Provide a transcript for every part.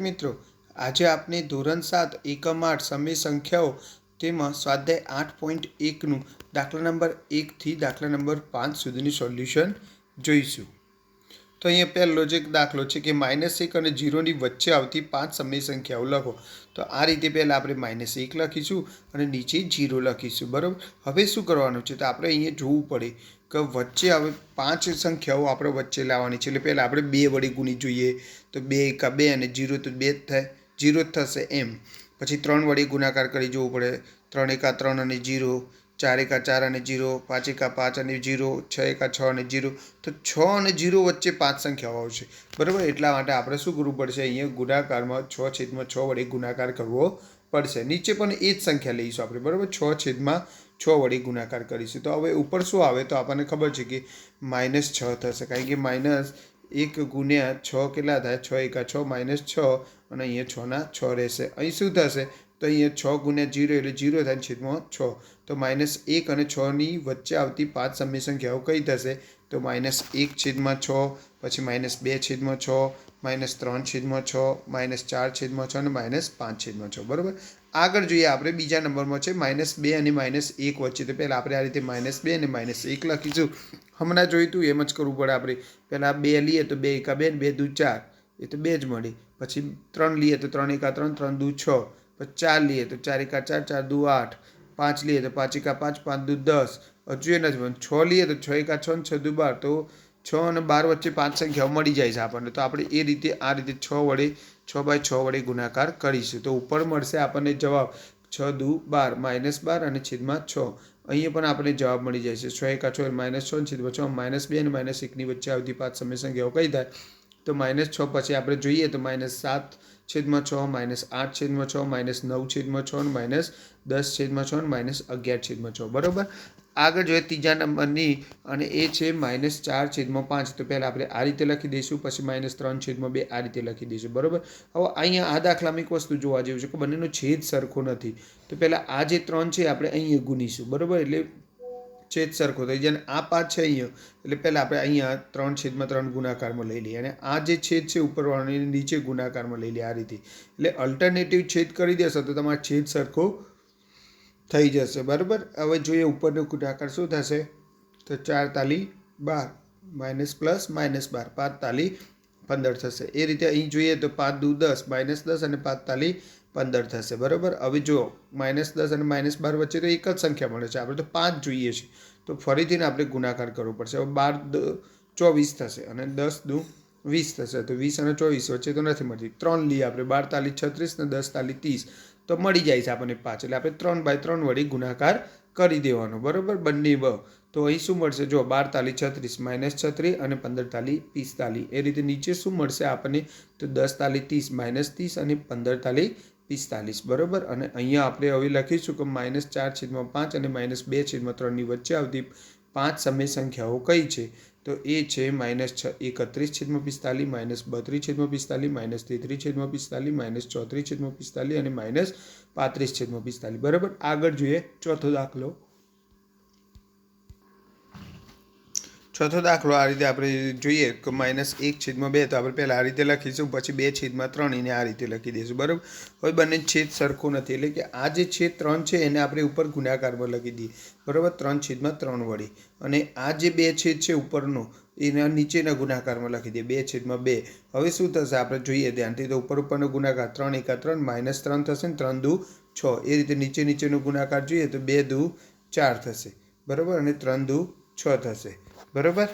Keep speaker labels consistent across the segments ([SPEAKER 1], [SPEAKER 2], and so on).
[SPEAKER 1] મિત્રો, આજે આપણે ધોરણ સાત એકમ આઠ સમય સંખ્યાઓ તેમાં સ્વાધ્યાય આઠ પોઈન્ટ એકનું દાખલા નંબર એકથી દાખલા નંબર પાંચ સુધીની સોલ્યુશન જોઈશું. તો અહીંયા પહેલો જે દાખલો છે કે માઇનસ એક અને જીરોની વચ્ચે આવતી પાંચ સમય સંખ્યાઓ લખો. તો આ રીતે પહેલાં આપણે માઇનસ એક લખીશું અને નીચે જીરો લખીશું, બરાબર? હવે શું કરવાનું છે? તો આપણે અહીંયા જોવું પડે કે વચ્ચે હવે પાંચ સંખ્યાઓ આપણે વચ્ચે લાવવાની છે. એટલે પહેલાં આપણે બે વડે ગુણી જોઈએ. તો બે એકા બે અને જીરો તો બે જ થાય. જીરો જ થશે એમ. પછી ત્રણ વડે ગુણાકાર કરી જોવું પડે. ત્રણ એકા ત્રણ અને જીરો ચાર એકા ચાર અને જીરો પાંચ એકા પાંચ અને જીરો છ એકા છ અને જીરો. તો છ અને જીરો વચ્ચે પાંચ સંખ્યાઓ આવશે બરાબર? એટલા માટે આપણે શું કરવું પડશે? અહીંયા ગુણાકારમાં છ છેદમાં છ વડે ગુણાકાર કરવો પડશે. નીચે પણ એ જ સંખ્યા લઈશું આપણે. બરાબર? છ છેદમાં છ વડે ગુણાકાર કરીશું. તો હવે ઉપર શું આવે? તો આપણને ખબર છે કે માઇનસ છ થશે. કારણ કે માઇનસ એક ગુણ્યા છ કેટલા થાય? છ એકા છ માઇનસ છ અને અહીંયા છના છ રહેશે. અહીં શું થશે? તો અહીંયા છ ગુણ્યા જીરો એટલે જીરો થાય છેદમાં છ. તો માઇનસ એક અને છની વચ્ચે આવતી પાંચ સમય સંખ્યાઓ કઈ થશે? તો માઇનસ એક છેદમાં છ, પછી માઇનસ બે છેદમાં છ માઇનસ ત્રણ છેદમાં છ માઇનસ ચાર છેદમાં છ અને માઇનસ પાંચ છેદમાં છ. બરાબર? આગળ જોઈએ આપણે બીજા નંબરમાં છે માઇનસ બે અને માઇનસ એક વચ્ચે. તો પહેલાં આપણે આ રીતે માઇનસ બે અને માઇનસ એક લખીશું. હમણાં જોઈતું એમ જ કરવું પડે આપણે. પહેલાં બે લઈએ તો બે એકા બે બે દુ ચાર. એ તો બે જ મળી. પછી ત્રણ લઈએ તો ત્રણ એકા ત્રણ ત્રણ દુ છ. પછી ચાર લઈએ તો ચાર એકા ચાર ચાર દુ આઠ. પાંચ લઈએ તો પાંચ એકા પાંચ પાંચ દુ દસ. હજુ એ નથી છ લઈએ તો છ એકા છ ને છ દુ બાર. તો છ અને બાર વચ્ચે પાંચ સંખ્યાઓ મળી જાય છે આપણને. તો આપણે એ રીતે આ રીતે છ વડે છ બાય છ વડે ગુણાકાર કરીશું. તો ઉપર મળશે આપણને જવાબ છ દુ બાર માઇનસ બાર અને છેદમાં છ. અહીંયા પણ આપણને જવાબ મળી જાય છે. છ એકા છ માઇનસ છ છેદમાં છ. માઇનસ બે અને માઇનસ એકની વચ્ચે આવતી પાંચ સમય સંખ્યાઓ કઈ થાય? તો માઇનસ છ પછી આપણે જોઈએ તો માઇનસ સાત છેદમાં છ, માઇનસ આઠ છેદમાં છ, માઇનસ નવ છેદમાં છ, માઇનસ દસ છેદમાં છ અને માઇનસ અગિયાર છેદમાં છ. બરાબર? આગળ જોઈએ ત્રીજા નંબરની અને એ છે માઇનસ ચાર છેદમાં પાંચ. તો પહેલાં આપણે આ રીતે લખી દઈશું, પછી માઇનસ ત્રણ છેદમાં બે, આ રીતે લખી દઈશું. બરાબર? હવે અહીંયા આ દાખલામાં એક વસ્તુ જોવા જેવું છે કે બંનેનો છેદ સરખો નથી. તો પહેલાં આ જે ત્રણ છે આપણે અહીંયા ગુનીશું બરાબર? એટલે છેદ સરખો થઈ જાય અને આ પાંચ છે અહીંયા, એટલે પહેલાં આપણે અહીંયા ત્રણ છેદમાં ત્રણ ગુણાકારમાં લઈ લઈએ. અને આ જે છેદ છે ઉપરવાળો નીચે ગુણાકારમાં લઈ લઈએ આ રીતે. એટલે અલ્ટરનેટિવ છેદ કરી દેશો તો તમારો છેદ સરખો થઈ જશે. બરાબર? હવે જોઈએ ઉપરનો ગુણાકાર શું થશે? તો ચાર તાલી બાર માઇનસ પ્લસ માઇનસ બાર. પાંચ તાલી પંદર થશે. એ રીતે અહીં જોઈએ તો પાંચ દુ દસ માઇનસ દસ અને પાંચ તાલી પંદર થશે, બરાબર? હવે જો માઇનસ દસ અને માઇનસ બાર વચ્ચે તો એક જ સંખ્યા મળે છે. આપણે તો પાંચ જોઈએ છે તો ફરીથી આપણે ગુણાકાર કરવો પડશે. હવે બાર ચોવીસ થશે અને દસ દુ વીસ થશે. તો વીસ અને ચોવીસ વચ્ચે તો નથી મળતી. ત્રણ લઈએ આપણે. બાર તાલી છત્રીસ ને દસ તાલી ત્રીસ. તો મળી જાય છે આપણને પાંચ એટલે આપણે ત્રણ બાય ત્રણ વળી ગુણાકાર કરી દેવાનો. બરાબર? બંને બ તો અહીં શું મળશે? જો બાર તાલી છત્રીસ, માઇનસ છત્રીસ અને પંદર તાલી પિસ્તાલીસ એ રીતે નીચે શું મળશે આપણને? તો દસ તાલી ત્રીસ, માઇનસ ત્રીસ અને પંદર તાલી પિસ્તાલીસ, બરાબર? અને અહીંયા આપણે હવે લખીશું કે માઇનસ ચાર છેદમાં પાંચ અને માઇનસ બે છેદમાં ત્રણની વચ્ચે આવતી પાંચ સમય સંખ્યાઓ કઈ છે? તો એ છે માઇનસ છ, એકત્રીસ છેદમાં પિસ્તાલીસ, માઇનસ બત્રીસ છેદમાં પિસ્તાલીસ, માઇનસ તેત્રીસ છેદમાં પિસ્તાલીસ, માઇનસ ચોત્રીસ છેદમાં પિસ્તાલીસ અને માઇનસ પાંત્રીસ છેદમાં પિસ્તાલીસ, બરાબર? આગળ જોઈએ ચોથો દાખલો. ચોથો દાખલો આ રીતે આપણે જોઈએ કે માઇનસ એક છેદમાં બે તો આપણે પહેલાં આ રીતે લખીશું, પછી બે છેદમાં ત્રણ એને આ રીતે લખી દઈશું, બરાબર? હવે બંને છેદ સરખો નથી, એટલે કે આ જે છેદ ત્રણ છે એને આપણે ઉપર ગુણાકારમાં લખી દઈએ, બરાબર? ત્રણ છેદમાં ત્રણ વળી અને આ જે બે છેદ છે ઉપરનો, એના નીચેના ગુણાકારમાં લખી દઈએ, બે છેદમાં બે. હવે શું થશે? આપણે જોઈએ ધ્યાનથી, તો ઉપર ઉપરનો ગુણાકાર ત્રણ એકા ત્રણ માઇનસ ત્રણ થશે ને ત્રણ દુ છ. એ રીતે નીચે નીચેનો ગુણાકાર જોઈએ તો બે દુ ચાર થશે, બરાબર? અને ત્રણ દુ છ થશે. બરાબર?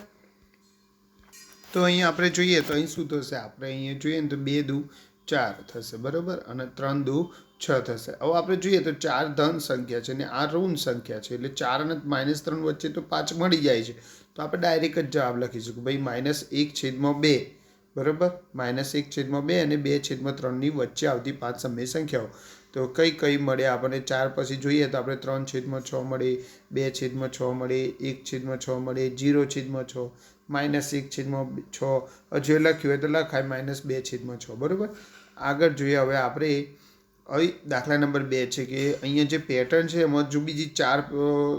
[SPEAKER 1] તો અહીં આપણે જોઈએ, તો અહીં શું થશે? આપણે અહીંયા જોઈએ ને તો બે દુ, ચાર થશે, બરાબર? અને ત્રણ દુ, છ થશે. હવે આપણે જોઈએ તો ચાર ધન સંખ્યા છે અને આ ઋણ સંખ્યા છે, એટલે ચાર અને માઇનસ ત્રણ વચ્ચે તો પાંચ મળી જાય છે. તો આપણે ડાયરેક્ટ જ જવાબ લખીશું કે ભાઈ માઇનસ એક છેદમાં બે, બરાબર? માઇનસ એક છેદમાં બે અને બે છેદમાં ત્રણની વચ્ચે આવતી પાંચ સમય સંખ્યાઓ. તો કઈ કઈ મળે? આપણને ચાર પછી જોઈએ તો આપણે ત્રણ છેદમાં છ મળે, બે છેદમાં છ મળે, એક છેદમાં છ મળે, જીરો છેદમાં છ, માઇનસ એક છેદમાં છ. હજુ લખ્યું હોય તો લખાય માઇનસ બે છેદમાં છ. બરાબર? આગળ જોઈએ હવે આપણે અહીં દાખલા નંબર બે છે કે અહીંયા જે પેટર્ન છે એમાં જો બીજી ચાર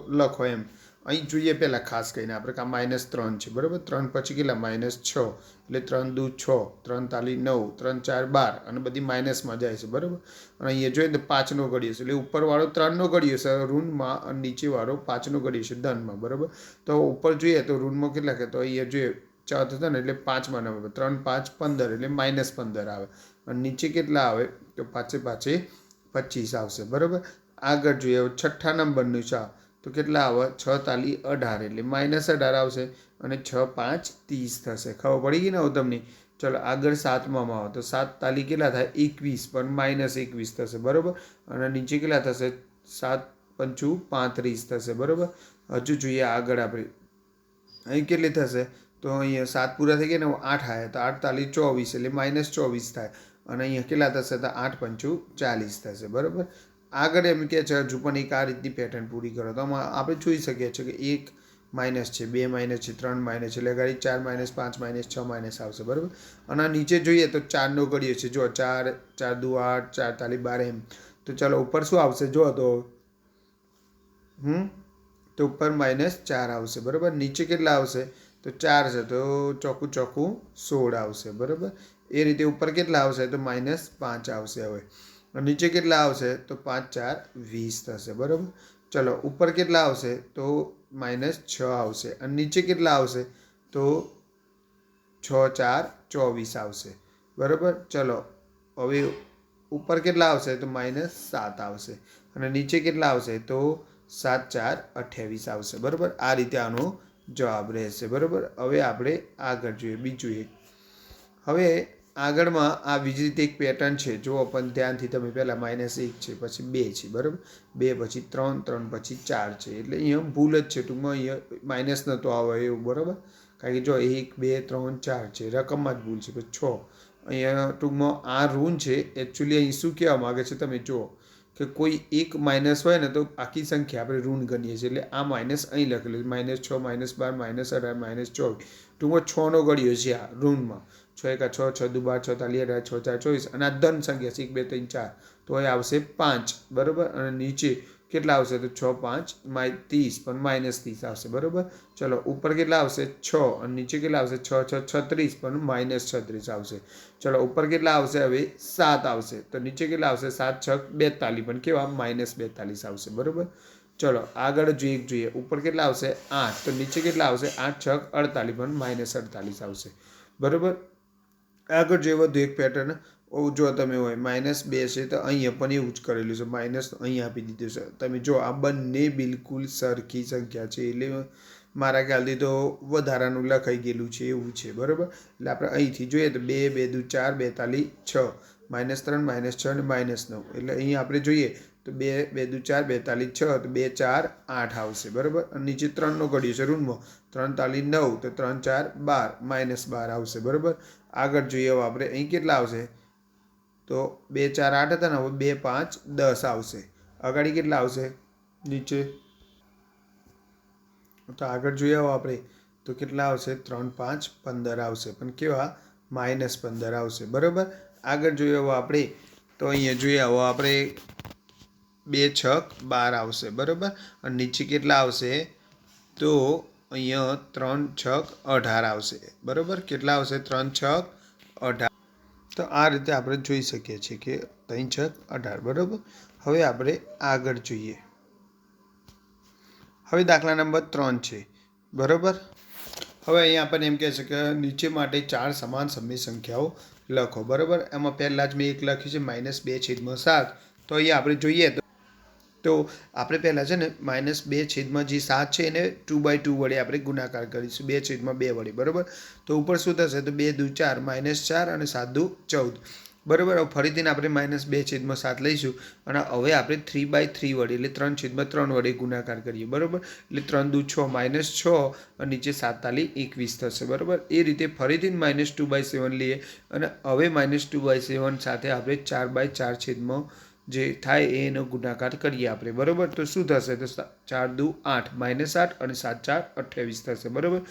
[SPEAKER 1] લખો એમ. અહીં જોઈએ પહેલાં ખાસ કરીને આપણે કાં માઇનસ ત્રણ છે, બરાબર? ત્રણ પછી કેટલા? માઇનસ છ. એટલે ત્રણ દુ છ, ત્રણ તાલી નવ, ત્રણ ચાર બાર અને બધી માઇનસમાં જાય છે, બરાબર? અને અહીંયા જોઈએ તો પાંચનો ઘડીએ છે, એટલે ઉપરવાળો ત્રણનો ઘડીએ છે, ઋણમાં અને નીચેવાળો પાંચનો ઘડીએ છે, ધનમાં, બરાબર? તો ઉપર જોઈએ તો ઋણમાં કેટલા કે તો અહીંયા જોઈએ ચાર થતા ને એટલે પાંચમાં નંબર ત્રણ પાંચ પંદર એટલે માઇનસ પંદર આવે. અને નીચે કેટલા આવે? તો પાછે પાછે પચીસ આવશે, બરાબર? આગળ જોઈએ છઠ્ઠા નંબરનું છે. તો કેટલા આવે? છ તાલી અઢાર એટલે માઇનસ અઢાર આવશે અને છ પાંચ ત્રીસ થશે. ખબર પડી ગઈ ને હવે તમને? ચલો, આગળ સાતમામાં આવો. તો સાત તાલી કેટલા થાય? એકવીસ, પણ માઇનસ એકવીસ થશે, બરાબર? અને નીચે કેટલા થશે? સાત પંચું પાંત્રીસ થશે, બરાબર? હજુ જોઈએ આગળ આપણે. અહીં કેટલી થશે? તો અહીંયા સાત પૂરા થઈ ગયા ને આઠ આવ્યા તો આઠ તાલી ચોવીસ એટલે માઇનસ ચોવીસ થાય. અને અહીંયા કેટલા થશે? તો આઠ પંચું ચાલીસ થશે, બરાબર? આગળ એમ કહે છે, હજુ પણ એક આ રીતની પેટર્ન પૂરી કરો. તો આપણે જોઈ શકીએ છીએ કે એક માઇનસ છે, બે માઇનસ છે, ત્રણ માઇનસ છે, એટલે ગાડી ચાર માઇનસ પાંચ માઇનસ છ માઇનસ આવશે, બરાબર? અને નીચે જોઈએ તો ચારનો ઘડીએ છે જો ચાર ચાર દુ આઠ, ચાર તાલી બાર એમ. તો ચાલો, ઉપર શું આવશે? જો તો, હમ? તો ઉપર માઇનસ ચાર આવશે, બરાબર? નીચે કેટલા આવશે? તો ચાર છે, તો ચોખ્ખું ચોખ્ખું સોળ આવશે, બરાબર? એ રીતે ઉપર કેટલા આવશે? તો માઇનસ પાંચ આવશે હવે. નીચે કેટલા આવશે? તો પાંચ, ચાર, વીસ થશે, બરાબર? ચલો, ઉપર કેટલા આવશે? તો માઇનસ છ આવશે. અને નીચે કેટલા આવશે? તો છ, ચાર, ચોવીસ આવશે. બરાબર? ચલો, હવે ઉપર કેટલા આવશે? તો માઇનસ સાત આવશે. અને નીચે કેટલા આવશે? તો સાત, ચાર, અઠ્યાવીસ આવશે. બરાબર? આ રીતે આનો જવાબ રહેશે. બરાબર? હવે આપણે આગળ જોઈએ. બીજું એક. હવે આગળમાં આ બીજી રીતે એક પેટર્ન છે. જુઓ પણ ધ્યાનથી તમે પહેલાં માઇનસ એક છે, પછી બે છે, બરાબર? બે, પછી ત્રણ ત્રણ, પછી ચાર છે. એટલે અહીંયા ભૂલ જ છે. ટૂંકમાં અહીંયા માઇનસ નહોતો આવે એવું, બરાબર? કારણ કે જો એક, બે, ત્રણ, ચાર છે. રકમમાં જ ભૂલ છે. પછી છ. અહીંયા ટૂંકમાં આ ઋણ છે. એકચ્યુઅલી અહીં શું કહેવા માગે છે તમે જુઓ કે કોઈ એક માઇનસ હોય ને તો આખી સંખ્યા આપણે ઋણ ગણીએ છીએ. એટલે આ માઇનસ અહીં લખેલું છે. માઇનસ છ માઇનસ બાર માઇનસ અઢાર માઇનસ ચોવીસ. ટૂંકમાં છનો ગળ્યો છે આ ઋણમાં છ એકા છ છ દુ બાર છ તાલી અઢાર છ, ચાર, ચોવીસ. અને આ ધન સંખ્યા એક બે, ત્રણ, ચાર. તો એ આવશે પાંચ. બરાબર? અને નીચે કેટલા આવશે? તો છ, પાંચ માય ત્રીસ. પણ માઇનસ ત્રીસ આવશે. બરાબર? ચલો, ઉપર કેટલા આવશે? છ. અને નીચે કેટલા આવશે? છ છ, છત્રીસ. પણ માઇનસ છત્રીસ આવશે. ચલો, ઉપર કેટલા આવશે? હવે સાત આવશે. તો નીચે કેટલા આવશે? સાત, છ, બેતાલીસ. પણ કેવા? માઇનસ બેતાલીસ આવશે. બરાબર? ચલો, આગળ જોઈએ જોઈએ. ઉપર કેટલા આવશે? આઠ. તો નીચે કેટલા આવશે? આઠ, છ, અડતાલીસ. પણ માઇનસ અડતાલીસ આવશે. બરાબર? આગળ જોઈએ વધુ એક પેટર્ન જો તમે હોય માઇનસ બે છે, તો અહીંયા પણ એવું જ કરેલું છે. માઇનસ અહીં આપી દીધું છે. તમે જો, આ બંને બિલકુલ સરખી સંખ્યા છે. એટલે મારા ખ્યાલથી તો વધારાનું લખાઈ ગયેલું છે એવું છે, બરાબર? એટલે આપણે અહીંથી જોઈએ તો બે બે, દુ, ચાર, બેતાલીસ, છ. માઇનસ ત્રણ માઇનસ છ અને માઇનસ નવ. એટલે અહીં આપણે જોઈએ તો બે બે, દુ, ચાર, બેતાલીસ, છ, તો બે, ચાર, આઠ આવશે, બરાબર? અને નીચે ત્રણનો ઘડ્યો છે રૂમમાં ત્રણ તાલી નવ, તો ત્રણ, ચાર, બાર. માઇનસ બાર આવશે, બરાબર? આગળ જોઈએ આપણે. અહીં કેટલા આવશે? તો બે ચાર આઠ હતા ને, હવે બે પાંચ દસ આવશે. અગાડી કેટલા આવશે? નીચે. તો આગળ જોઈએ આવો આપણે. તો કેટલા આવશે? ત્રણ પાંચ પંદર આવશે. પણ કેવા? માઇનસ પંદર આવશે. બરાબર? આગળ જોઈએ આવો આપણે. તો અહીંયા જોઈએ આવો આપણે બે છક બાર આવશે. બરાબર? અને નીચે કેટલા આવશે? તો અહીંયા ત્રણ છક અઢાર આવશે. બરાબર? કેટલા આવશે? ત્રણ છક અઢાર. તો આ રીતે આપણે જોઈ શકીએ છીએ કે ત્રણ છક અઢાર. બરાબર? હવે આપણે આગળ જોઈએ. હવે દાખલા નંબર ત્રણ છે. બરાબર? હવે અહીંયા આપણને એમ કહે છે કે નીચે માટે ચાર સમાન સમય સંખ્યાઓ લખો. બરાબર? એમાં પહેલાં જ મેં એક લખ્યું છે, માઇનસ બે છેદમાં સાત. તો અહીંયા આપણે જોઈએ તો તો આપણે પહેલાં છે ને માઇનસ બે છેદમાં જે સાત છે એને ટુ બાય ટુ વડે આપણે ગુણાકાર કરીશું. બે છેદમાં બે વડે, બરાબર? તો ઉપર શું થશે? તો બે દુ ચાર, માઇનસ ચાર અને સાત દુ ચૌદ. બરાબર? હવે ફરીથી આપણે માઇનસ બે છેદમાં સાત લઈશું અને હવે આપણે થ્રી બાય થ્રી વડે, એટલે ત્રણ છેદમાં ત્રણ વડે ગુણાકાર કરીએ, બરાબર? એટલે ત્રણ દુ છ માઇનસ છ અને નીચે સાતતાલી એકવીસ થશે, બરાબર? એ રીતે ફરીથી માઇનસ ટુ બાય સેવન લઈએ અને હવે માઇનસ ટુ બાય સેવન સાથે આપણે ચાર બાય ચાર છેદમાં જે થાય એનો ગુણાકાર કરીએ આપણે. બરાબર? તો શું થશે? તો ચાર દુ આઠ, માઇનસ આઠ અને સાત ચાર અઠ્યાવીસ થશે. બરાબર?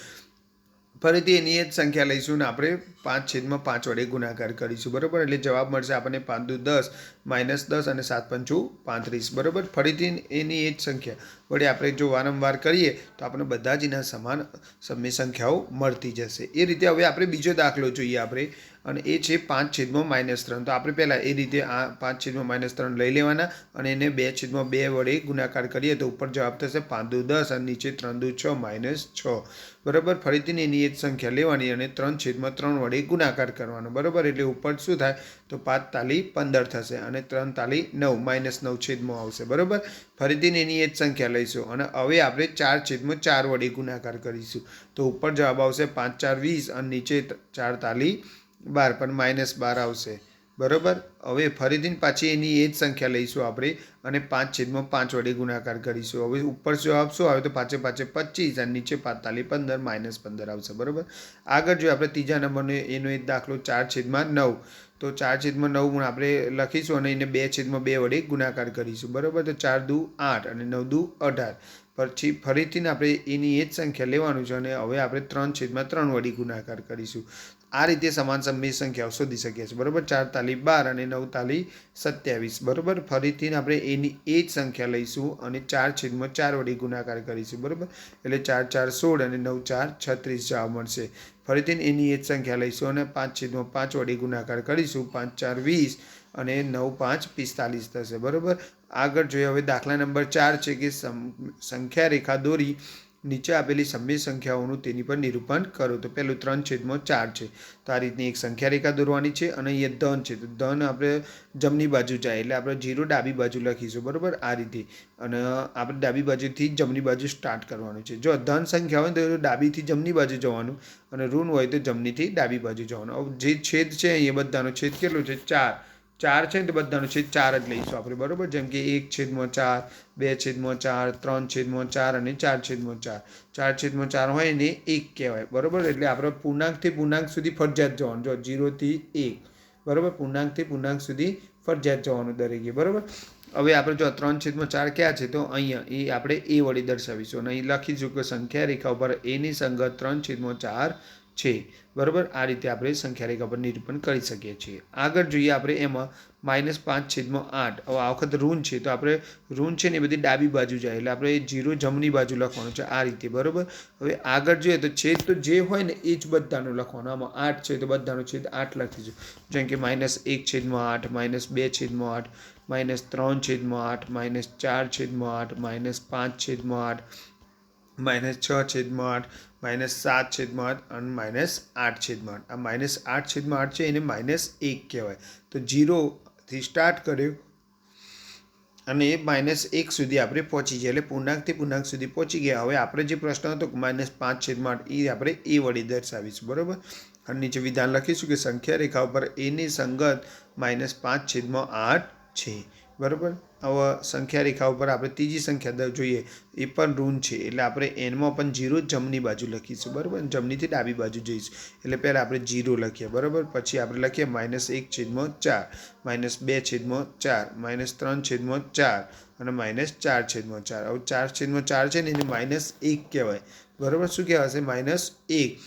[SPEAKER 1] ફરીથી એની એ જ સંખ્યા લઈશું ને આપણે પાંચ છેદમાં પાંચ વડે ગુણાકાર કરીશું. બરાબર? એટલે જવાબ મળશે આપણને પાંચ દુ દસ, માઇનસ દસ અને સાત પંચું પાંત્રીસ. બરાબર? ફરીથી એની એ જ સંખ્યા વડે આપણે જો વારંવાર કરીએ તો આપણને બધા જ એના સમાન સમય સંખ્યાઓ મળતી જશે. એ રીતે હવે આપણે બીજો દાખલો જોઈએ આપણે. અને એ છે પાંચ છેદમાં માઇનસ ત્રણ. તો આપણે પહેલાં એ રીતે આ પાંચ છેદમાં માઇનસ ત્રણ લઈ લેવાના અને એને બે છેદમાં બે વડે ગુણાકાર કરીએ તો ઉપર જવાબ થશે પાંચ દુ દસ અને નીચે ત્રણ દુ છ માઇનસ છ. બરાબર? ફરીથી એની એ જ સંખ્યા લેવાની અને ત્રણ છેદમાં ત્રણ વડે ગુણાકાર કરવાનો. બરાબર? એટલે ઉપર શું થાય? તો પાંચ તાલી પંદર થશે અને ત્રણ તાલી નવ, માઇનસ નવ છેદમાં આવશે. બરાબર? ફરીથી એની એ જ સંખ્યા લઈશું અને હવે આપણે ચાર છેદમાં ચાર વડે ગુણાકાર કરીશું. તો ઉપર જવાબ આવશે પાંચ ચાર વીસ અને નીચે ચાર તાલી બાર, પણ માઇનસ બાર આવશે. બરાબર? હવે ફરીથી પાછી એની એ જ સંખ્યા લઈશું આપણે અને પાંચ છેદમાં પાંચ વડે ગુણાકાર કરીશું. હવે ઉપર જવાબ શું આવે તો પાંચે પાંચે પચીસ અને નીચે પાંતાલીસ, પંદર, માઇનસ પંદર આવશે. બરાબર? આગળ જો આપણે ત્રીજા નંબરનો એનો એક દાખલો ચાર છેદમાં નવ. તો ચાર છેદમાં નવ ગુણ આપણે લખીશું અને એને બે છેદમાં બે વડે ગુણાકાર કરીશું. બરાબર? તો ચાર દુ આઠ અને નવ દુ અઢાર. પછી ફરીથી આપણે એની એ જ સંખ્યા લેવાનું છે અને હવે આપણે ત્રણ છેદમાં ત્રણ વડી ગુણાકાર કરીશું. આ રીતે સમાન સમય સંખ્યાઓ શોધી શકીએ છીએ. બરાબર? ચાર તાલી બાર અને નવ તાલી સત્યાવીસ. બરાબર? ફરીથી આપણે એની એ જ સંખ્યા લઈશું અને ચાર છેદમાં ચાર વડે ગુણાકાર કરીશું. બરાબર? એટલે ચાર ચાર, સોળ અને નવ, ચાર, છત્રીસ જવાબ મળશે. ફરીથી એની એ જ સંખ્યા લઈશું અને પાંચ છેદમાં પાંચ વડે ગુણાકાર કરીશું. પાંચ, ચાર, વીસ અને નવ, પાંચ, પિસ્તાલીસ થશે. બરાબર? આગળ જોઈએ, હવે દાખલા નંબર ચાર છે કે સંખ્યા રેખા દોરી. નીચે આપેલી સમય સંખ્યાઓનું તેની પર નિરૂપણ કરો. તો પહેલું ત્રણ છેદમાં ચાર છે. તો આ રીતની એક સંખ્યા રેખા દોરવાની છે અને અહીંયા ધન છે. તો ધન આપણે જમણી બાજુ જાય એટલે આપણે જીરો ડાબી બાજુ લખીશું. બરાબર? આ રીતે. અને આપણે ડાબી બાજુથી જમણી બાજુ સ્ટાર્ટ કરવાનું છે. જો ધન સંખ્યા હોય તો ડાબીથી જમણી બાજુ જવાનું અને ઋણ હોય તો જમણીથી ડાબી બાજુ જવાનું. જે છેદ છે અહીંયા બધાનો છેદ કેટલો છે? ચાર. ચાર છે ને તો બધાનું છેદ ચાર જ લઈશું આપણે, બરાબર? જેમ કે એક છેદમાં ચાર, બે છેદમાં ચાર, ત્રણ છેદમાં ચાર અને ચાર છેદમાં ચાર. ચાર છેદમાં ચાર હોય ને એક કહેવાય, બરાબર? એટલે આપણે પૂર્ણાંકથી પૂર્ણાંક સુધી ફરજિયાત જવાનું, જો જીરોથી એક, બરાબર? પૂર્ણાંકથી પૂર્ણાંક સુધી ફરજિયાત જવાનું દરેકે, બરાબર? હવે આપણે જો ત્રણ છેદમાં ચાર ક્યાં છે, તો અહીંયા એ આપણે એ વડે દર્શાવીશું અને અહીં લખીશું કે સંખ્યા રેખા ઉપર એની સંગત ત્રણ છેદમાં ચાર છે. બરાબર? આ રીતે આપણે સંખ્યા રેખા પર નિરૂપણ કરી શકીએ છીએ. આગળ જોઈએ આપણે એમાં માઇનસ પાંચ છેદમાં આઠ. હવે આ વખત ઋણ છે, તો આપણે ઋણ છે ને એ બધી ડાબી બાજુ જાય, એટલે આપણે જીરો જમણી બાજુ લખવાનું છે આ રીતે. બરાબર? હવે આગળ જોઈએ તો છેદ તો જે હોય ને એ જ બધાનું લખવાનું. આમાં આઠ છે તો બધાનો છેદ આઠ લખીશું જેમ કે માઇનસ એક છેદમાં આઠ માઇનસ બે છેદમાં આઠ માઇનસ ત્રણ છેદમાં આઠ માઇનસ ચાર છેદમાં આઠ માઇનસ પાંચ છેદમાં આઠ માઇનસ છ છેદમાં આઠ માઇનસ સાત છેદમાં આઠ અને માઇનસ આઠ છેદમાં આઠ. આ માઇનસ આઠ છેદમાં આઠ છે, એને માઇનસ એક કહેવાય. તો જીરોથી સ્ટાર્ટ કર્યું અને એ માઇનસ એક સુધી આપણે પહોંચી ગયા. એટલે પૂર્ણાંકથી પૂર્ણાંક સુધી પહોંચી ગયા. હવે આપણે જે પ્રશ્ન હતો માઇનસ પાંચ છેદમાં આઠ એ આપણે એ વડે દર્શાવીશું. બરાબર? અને નીચે વિધાન લખીશું કે સંખ્યા રેખા ઉપર એની સંગત માઇનસ પાંચ છેદમાં આઠ છે. બરાબર? હવે સંખ્યા રેખા ઉપર આપણે ત્રીજી સંખ્યા જોઈએ. એ પણ ઋણ છે. એટલે આપણે એનમાં પણ જીરો જમણી બાજુ લખીશું. બરાબર? જમણીથી ડાબી બાજુ જઈશું. એટલે પહેલાં આપણે જીરો લખીએ. બરાબર? પછી આપણે લખીએ માઇનસ એક છેદમાં ચાર. માઇનસ બે છેદમાં ચાર. માઇનસ ત્રણ છેદમાં ચાર. અને માઇનસ ચાર છેદમાં ચાર. હવે ચાર છેદમાં ચાર છે ને, એને માઇનસ એક કહેવાય. બરાબર? શું કહેવાશે? માઇનસ એક.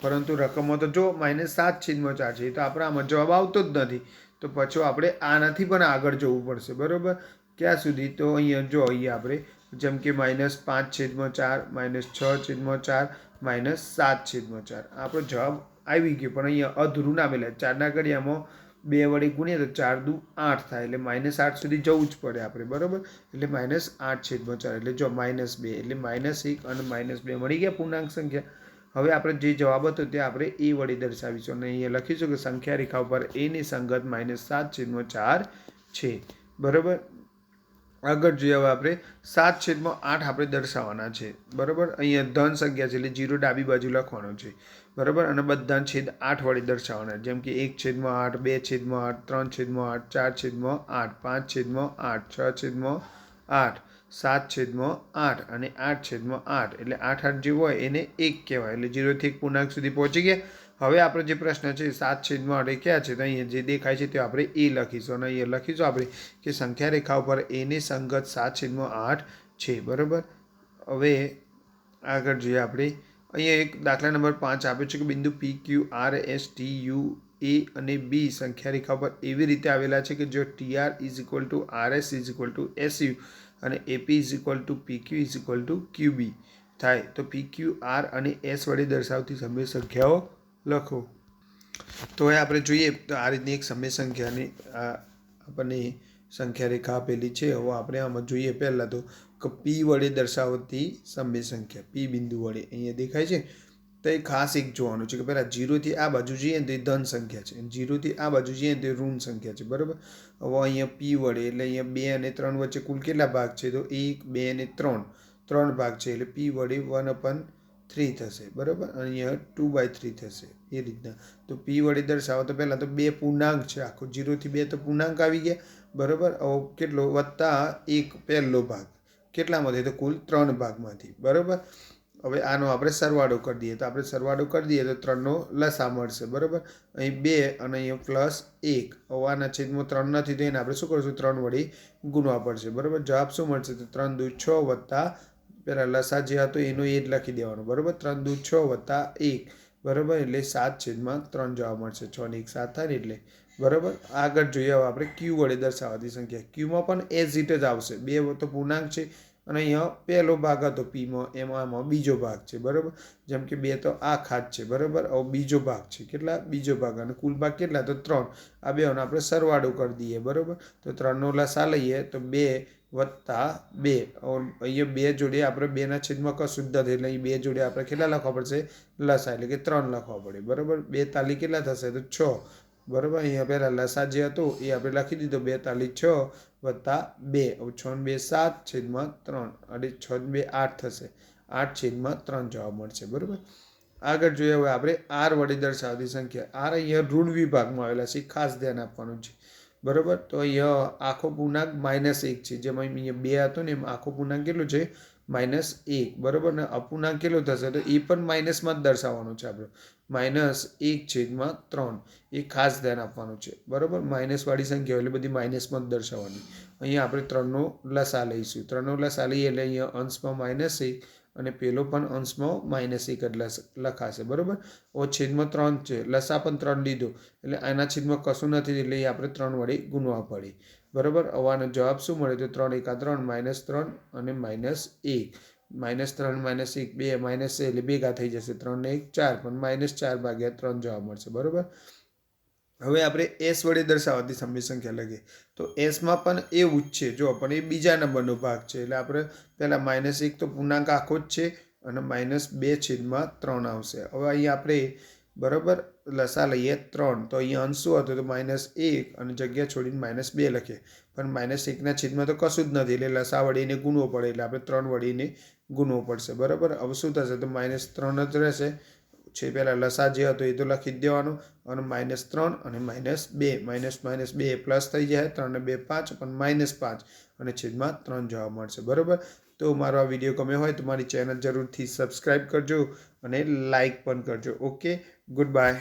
[SPEAKER 1] પરંતુ રકમો તો જો માઇનસ સાત છેદમાં ચાર છે. એ તો આપણે આમાં જવાબ આવતો જ નથી. તો પછી આપણે આનાથી પણ આગળ જવું પડશે. બરાબર? ક્યાં સુધી? તો અહીંયા જો, અહીંયા આપણે, જેમ કે માઇનસ પાંચ છેદમાં ચાર, માઇનસ છ છેદમાં ચાર, માઇનસ સાત છેદમાં ચાર. આપણો જવાબ આવી ગયો, પણ અહીંયા અધૂરું ના મળે ચારના ઘડિયામાં બે વડે ગુણીએ તો ચાર દુ આઠ થાય, એટલે માઇનસ આઠ સુધી જવું જ પડે આપણે, બરાબર? એટલે માઇનસ આઠ છેદમાં ચાર, એટલે જો માઇનસ બે, એટલે માઇનસ એક અને માઇનસ બે મળી ગયા પૂર્ણાંક સંખ્યા. હવે આપણે જે જવાબ હતો તે આપણે એ વડે દર્શાવીશું, અને અહીંયા લખીશું કે સંખ્યા રેખા ઉપર એની સંગત માઇનસ સાત છેદમાં ચાર છે, બરાબર? આગળ જોઈએ હવે આપણે સાત છેદમાં આઠ આપણે દર્શાવવાના છે. બરાબર? અહીંયા ધન સંખ્યા છે એટલે જીરો ડાબી બાજુ લખવાનો છે. બરાબર? અને બધા છેદ આઠ વડે દર્શાવવાના. જેમ કે એક છેદમાં આઠ, બે છેદમાં આઠ, ત્રણ છેદમાં આઠ, ચાર છેદમાં આઠ, પાંચ છેદમાં આઠ, છ છેદમાં આઠ, સાત છેદમાં આઠ અને આઠ છેદમાં આઠ. એટલે આઠ આઠ જે હોય એને એક કહેવાય. એટલે જીરોથી એક પૂર્ણાંક સુધી પહોંચી ગયા. હવે આપણો જે પ્રશ્ન છે સાત છેદમાં આઠ ક્યાં છે? તો અહીંયા જે દેખાય છે, તે આપણે એ લખીશું. અને અહીંયા લખીશું આપણે કે સંખ્યા રેખા ઉપર એની સંગત સાત છેદમાં આઠ છે, બરાબર? હવે આગળ જોઈએ આપણે. અહીંયા એક દાખલા નંબર પાંચ આપ્યો છે કે બિંદુ P Q R S T U A અને બી સંખ્યા રેખા પર એવી રીતે આવેલા છે કે જો T R is equal to R S is equal to S U અને AP is equal to P Q is equal to Q B થાય. તો પી ક્યુ આર અને એસ વડે દર્શાવતી સમય સંખ્યાઓ લખો. તો હવે આપણે જોઈએ, તો આ રીતની એક સમય સંખ્યાની આ આપણને સંખ્યા રેખા આપેલી છે. હવે આપણે આમાં જોઈએ પહેલાં તો કે પી વડે દર્શાવતી સમય સંખ્યા પી બિંદુ વડે. અહીંયા દેખાય છે. તો એ ખાસ એક જોવાનું છે કે પહેલાં જીરોથી આ બાજુ જઈએ તો એ ધન સંખ્યા છે. જીરોથી આ બાજુ જઈએ ને તો એ ઋણ સંખ્યા છે. બરાબર? હવે અહીંયા પી વડે, એટલે અહીંયા બે અને ત્રણ વચ્ચે કુલ કેટલા ભાગ છે? તો એક, બે અને ત્રણ. ત્રણ ભાગ છે. એટલે પી વડે વન અપન થ્રી થશે, બરાબર? અહીંયા ટુ બાય થ્રી થશે, એ રીતના. તો પી વડે દર્શાવો તો પહેલાં તો બે પૂર્ણાંક છે આખો. જીરોથી બે તો પૂર્ણાંક આવી ગયા, બરાબર? હવે કેટલો? વત્તા એક પહેલો ભાગ. કેટલામાંથી? તો કુલ ત્રણ ભાગમાંથી, બરાબર? હવે આનો આપણે સરવાળો કરી દઈએ. તો આપણે સરવાળો કરી દઈએ તો ત્રણનો લસા મળશે, બરાબર? અહીં બે અને અહીંયા પ્લસ એક. હવે આના છેદમાં ત્રણ નથી, તો એને આપણે શું કરીશું? ત્રણ વડે ગુણવા પડશે, બરાબર? જવાબ શું મળશે? તો ત્રણ, દુ, છ વત્તા પેલા લસા જે હતો એનો એ જ લખી દેવાનો. બરાબર? ત્રણ દુ છ વત્તા એક. બરાબર? એટલે સાત છેદમાં ત્રણ જવાબ મળશે. છ ને એક સાત થાય એટલે. બરાબર? આગળ જોઈએ. હવે આપણે ક્યુ વડે દર્શાવતી સંખ્યા. ક્યુમાં પણ એઝ ઇટ જ આવશે. બે તો પૂર્ણાંક છે અને અહીંયા પહેલો ભાગ હતો પીમાં. એમાં આમાં બીજો ભાગ છે. બરાબર? જેમ કે બે તો આ ખાત છે. બરાબર? હવે બીજો ભાગ છે. કેટલા? બીજો ભાગ. અને કુલ ભાગ કેટલા? તો ત્રણ. આ બેનો આપણે સરવાળો કરી દઈએ. બરાબર? તો ત્રણનો લસા લઈએ તો બે વત્તા બે. અહીંયા બે જોડે આપણે બેના છેદમાં કશું જ નથી એટલે અહીં બે જોડે આપણે કેટલા લખવા પડશે? લસા, એટલે કે ત્રણ લખવા પડે. બરાબર? બે તાલી કેટલા થશે? તો છ. બરાબર? અહીંયા પહેલાં લસા જે હતો, એ આપણે લખી દીધો. બે તાલી છ વત્તા બે. છ બે સાત છેદમાં ત્રણ. અને છ બે આઠ થશે. આઠ છેદમાં ત્રણ જવાબ મળશે. બરાબર? આગળ જોઈએ. હવે આપણે આર વડે દર્શાવતી સંખ્યા. આર અહીંયા ઋણ વિભાગમાં આવેલા છે. ખાસ ધ્યાન આપવાનું છે. બરાબર? તો અહીંયા આખો પૂર્ણાંક માઇનસ એક છે. જેમાં અહીંયા બે હતો ને એમાં આખો પૂર્ણાંક કેટલો છે? માઇનસ એક. બરાબર? ને અપૂર્ણાંક કેટલો થશે? તો એ પણ માઇનસમાં જ દર્શાવવાનું છે આપણે. માઇનસ એક છેદમાં ત્રણ. એ ખાસ ધ્યાન આપવાનું છે. બરાબર? માઇનસવાળી સંખ્યા એટલે બધી માઇનસમાં જ દર્શાવવાની. અહીંયા આપણે ત્રણનો લસા લઈશું. ત્રણનો લસા લઈએ એટલે અહીંયા અંશમાં માઇનસ એક અને પેલો પણ અંશમાં માઇનસ એક જ લખાશે. બરાબર? ઓ છેદમાં ત્રણ છે. લસા પણ ત્રણ લીધો. એટલે આના છેદમાં કશું નથી એટલે એ આપણે ત્રણ વડે ગુણવા પડે. બરાબર? આનો જવાબ શું મળે? તો ત્રણ એકા ત્રણ માઇનસ ત્રણ અને માઇનસ એક. માઇનસ ત્રણ માઇનસ એક, બે માઇનસ એટલે ભેગા થઈ જશે ત્રણને એક, ચાર. પણ માઇનસ ચાર ભાગ્યા ત્રણ જવાબ મળશે. બરાબર? હવે આપણે એસ વડે દર્શાવવાથી સમય સંખ્યા લખીએ. તો એસમાં પણ એવું જ છે. જો પણ એ બીજા નંબરનો ભાગ છે, એટલે આપણે પહેલાં માઇનસ એક તો પૂર્ણાંક આખો જ છે અને માઇનસ બે છેદમાં ત્રણ આવશે. હવે અહીંયા આપણે બરાબર લસા લઈએ ત્રણ. તો અહીંયા અંશ શું હતો? તો માઇનસ એક અને જગ્યા છોડીને માઇનસ બે લખીએ. પણ માઇનસ એકના છેદમાં તો કશું જ નથી, એટલે લસા વળીને ગુણવો પડે, એટલે આપણે ત્રણ વળીને ગુણવો પડશે. બરાબર? હવે શું થશે? તો માઇનસ ત્રણ જ રહેશે. છે પહેલાં લસા જે હતો એ તો લખી જ દેવાનો. અને માઇનસ ત્રણ અને માઇનસ બે. માઇનસ માઇનસ બે પ્લસ થઈ જાય ત્રણ બે પાંચ પણ માઇનસ પાંચ. અને છેદમાં ત્રણ જવાબ મળશે. બરાબર? તો મારો આ વીડિયો ગમ્યો હોય તો મારી ચેનલ જરૂરથી સબસ્ક્રાઈબ કરજો અને લાઇક પણ કરજો. Okay good bye